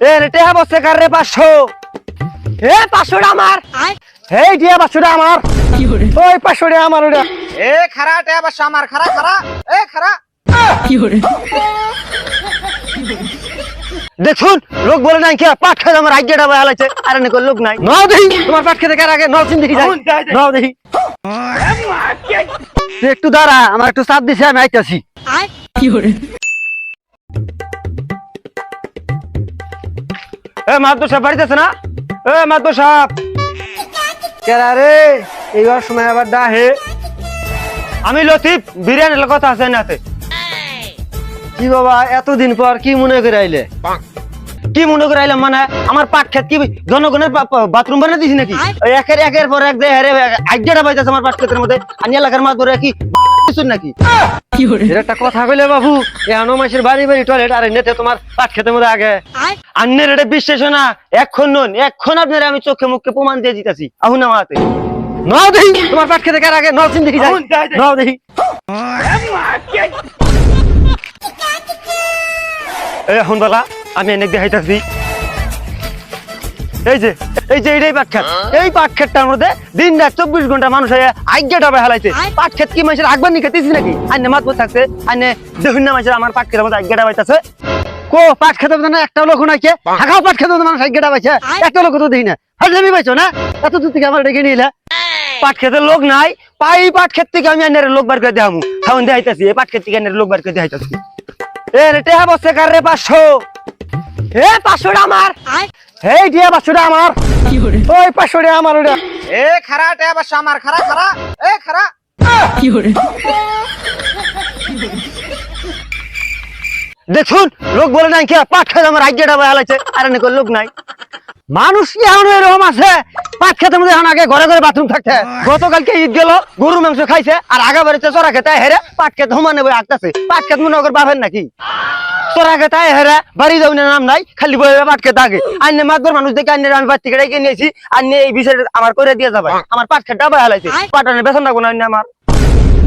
এ রে টেহা বসে কার রে পাঁচশো? এ পাঁচশোটা আমার। এই টিয়া পাঁচশোটা আমার। ওই পাঁচশোটা আমার ওটা। এ খারা আমার খারা খারা এ খারা দেখুন লোক বলে নাই কি পাট খেতে আমার আজ্ঞাটা বয়া লাগছে আরে লোক নাই। নাও দেখি। তোমার পাট খেতে কার আগে? নাও চিন দেখি নাও দেখি। একটু দাঁড়া আমার একটু চাপ দিছে আমি আইতাছি। এ মাদ্দু সাহেব আছে না? এ মাদ্দু সাহেব কেরা রে? আমি লতিফ, বিরিয়ানির কথা আছে নাতে কি বাবা, এতদিন পর কি মনে করে আইলে? কি মনে করে আইলাম মানে আমার পাট খেত কি জনগণের বাথরুম বানিয়ে দিছি নাকি? একের একের পর এক দেয় হারে আজ্ঞাটা পাইতেছে আমার পাট খেতের মধ্যে। আনি এলাকার মাছ ধরে কি নাকি? এটা একটা কথা কইলে বাবু এখনও মাসের বাড়ি বাড়ি টয়লেট আর নেতে তোমার পাট খেতের মধ্যে আগে। আন্নের এটা বিশ্বাস না এক্ষণ নন এক্ষণ আপনার আমি চোখে মুখে প্রমাণ দিয়ে দিতেছি। আহুন আমাতে নাও দেখি তোমার পাট খেতে কার আগে? নাও চিন দেখি যাই। নাও দেখি। এই এখন বেলা আমি এনে দেখাইতেছি এই যে এই যে এইটাই পাট খেত এই পাট খেতটার মধ্যে দিন রাত চব্বিশ ঘণ্টা মানুষ হয়ে আজ্ঞাটা হেলাইছে। পাট খেত কি মানুষের আগবার নিকে দিছি নাকি? আইনে মাত থাকছে আইনে দেখুন না মানুষের আমার পাট খেতের মধ্যে আজ্ঞাটা পাইতেছে কো পাট খেতে না একটা লোক নাকি হাগাও পাট খেতে মানুষ আজ্ঞাটা পাইছে একটা লোক তো দেখি না। হাজলামি পাইছো না? এত দূর থেকে আমার ডেকে নিলে। পাট খেতে লোক নাই। পাই পাট খেত থেকে আমি আইনের লোক বার করে দেখামু। খাওয়ান দেখাইতেছি এই পাট খেত থেকে আইনের লোক বার করে দেখাইতেছি। এ রে টেহা বসে কার রে পাঁচশো? এ পাঁচশোটা আমার। এই টিয়া পাঁচশোটা আমার। ওই পাঁচশোটা আমার ওটা। এ খারা টিয়া বাসু আমার খারা খারা এ খারা দেখুন লোক বলে নাই কি পাট খেলে আমার ভয় লাগছে আর লোক নাই। মানুষ কি এখন এরকম আছে? পাট খেতে মধ্যে এখন আগে ঘরে ঘরে বাথরুম থাকতে। গতকালকে ঈদ গেল গরু মাংস খাইছে আর আগা বাড়িতে চড়া খেতে হেরে পাট খেতে হুমানে বই আঁকতেছে পাট খেতে মনে কর বাপের নাকি? চড়া খেতে হেরে বাড়ি যাও নাম নাই খালি পাট খেতে আগে। মাতবর মানুষ দেখে আমি ডেকে নিয়েছি আইনে এই বিষয়টা আমার করে দিয়ে যাবে। আমার পাট খেতে রাখব না আমার।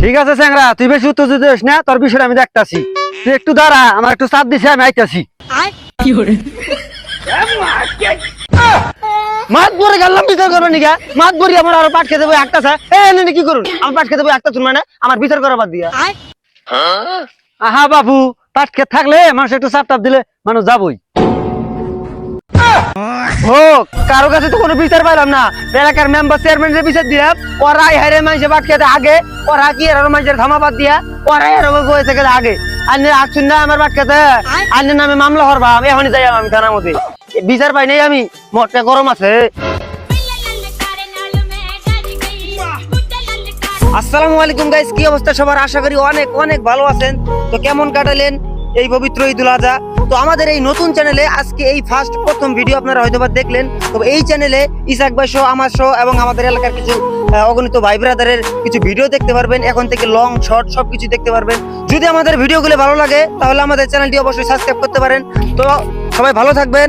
ঠিক আছে স্যাংরা তুই বেশি উত্তর দিতে না তোর বিষয়টা আমি দেখতাছি। তুই একটু দাঁড়া আমার একটু চাপ দিছে আমি আইতাছি। মাত বরে গেলাম বিচার করব নিকা মাত বরি আমার আরও পাট খেতে বই একটা এ এনে কি করুন? আমার পাট খেতে বই একটা মানে আমার বিচার করা বাদ দিয়া। আহা বাবু পাট খেত থাকলে মানুষ একটু চাপ টাপ দিলে মানুষ যাবই। ও কারও কাছে তো কোনো বিচার পাইলাম না। এলাকার মেম্বার চেয়ারম্যানের বিচার দিলাম ওরাই হারে মানুষে পাট খেতে আগে ওরা কি আর মানুষের ধামা বাদ দিয়া ওরাই আর বই থেকে আগে। আন্নে আসছুন না আমার পাট খেতে আন্নের নামে মামলা করবাম এখনই যাই আমি থানার মধ্যে। বিচার পাই নাই আমি। মরটা গরম আছে। আসসালামু আলাইকুম গাইস কি অবস্থা সবার? আশা করি অনেক অনেক ভালো আছেন। তো কেমন কাটালেন এই পবিত্র ঈদুল আজহা? তো আমাদের এই নতুন চ্যানেলে আজকে এই ফার্স্ট প্রথম ভিডিও আপনারা হয়তোবা দেখলেন। তো এই চ্যানেলে ইসাক ভাই শো আমার শো এবং আমাদের এলাকার কিছু অগণিত ভাই ব্রাদারের কিছু ভিডিও দেখতে পারবেন। এখন থেকে লং শর্ট সব কিছু দেখতে পারবেন। যদি আমাদের ভিডিওগুলো ভালো লাগে, তাহলে আমাদের চ্যানেলটি অবশ্যই সাবস্ক্রাইব করতে পারেন। তো সবাই ভালো থাকবেন।